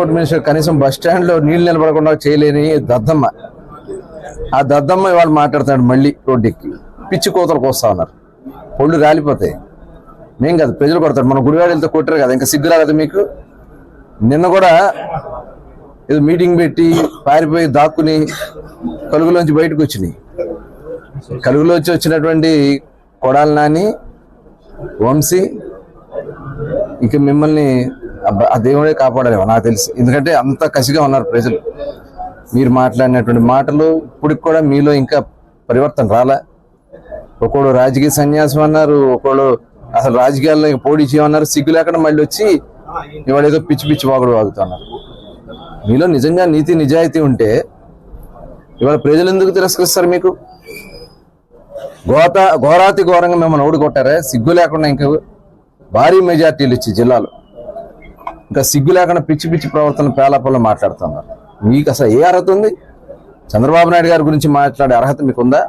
Transport minister కనీసం bus స్టాండ్లో నీళ్ళు నీళ్ళు నిలబడకుండా చేయలేని దద్దమ్మ. ఆ దద్దమ్మ ఇవాళ మాట్లాడుతున్నాడు మళ్ళీ రోడ్డెక్కి పిచ్చి కోతలకు వస్తా ఉన్నారు. పొళ్ళు రాలిపోతాయి మేం కాదు ప్రజలు కొడతారు. మన గుడివాడలతో కొట్టారు కదా. ఇంకా సిగ్గు కదా మీకు? నిన్న కూడా ఏదో మీటింగ్ పెట్టి పారిపోయి దాక్కుని కలుగులోంచి బయటకు వచ్చినాయి. కలుగులోంచి వచ్చినటువంటి కొడాలి నాని వంశీ ఇక మిమ్మల్ని ఆ దేవుడే కాపాడలేమో నాకు తెలిసి. ఎందుకంటే అంత కసిగా ఉన్నారు ప్రజలు. మీరు మాట్లాడినటువంటి మాటలు ఇప్పటికి కూడా మీలో ఇంకా పరివర్తన రాలే? ఒకడు రాజకీయ సన్యాసం అన్నారు ఒకడు అసలు రాజకీయాల్లో పోటీ చేయమన్నారు సిగ్గు లేకుండా మళ్ళీ వచ్చి ఇవాళ ఏదో పిచ్చి పిచ్చి వాగుడు వాగుతున్నారు. మీలో నిజంగా నీతి నిజాయితీ ఉంటే ఇవాళ ప్రజలు ఎందుకు తిరస్కరిస్తారు మీకు? ఘోత ఘోరాతి ఘోరంగా మిమ్మల్ని ఓడికొట్టారే? సిగ్గు లేకుండా ఇంకా భారీ మెజార్టీలు ఇచ్చి జిల్లాలో. ఇంకా సిగ్గు లేకుండా పిచ్చి పిచ్చి ప్రవర్తన పేలాపల్లో మాట్లాడుతున్నారు. మీకు అసలు ఏ అర్హత ఉంది? చంద్రబాబు నాయుడు గారి గురించి మాట్లాడే అర్హత మీకు ఉందా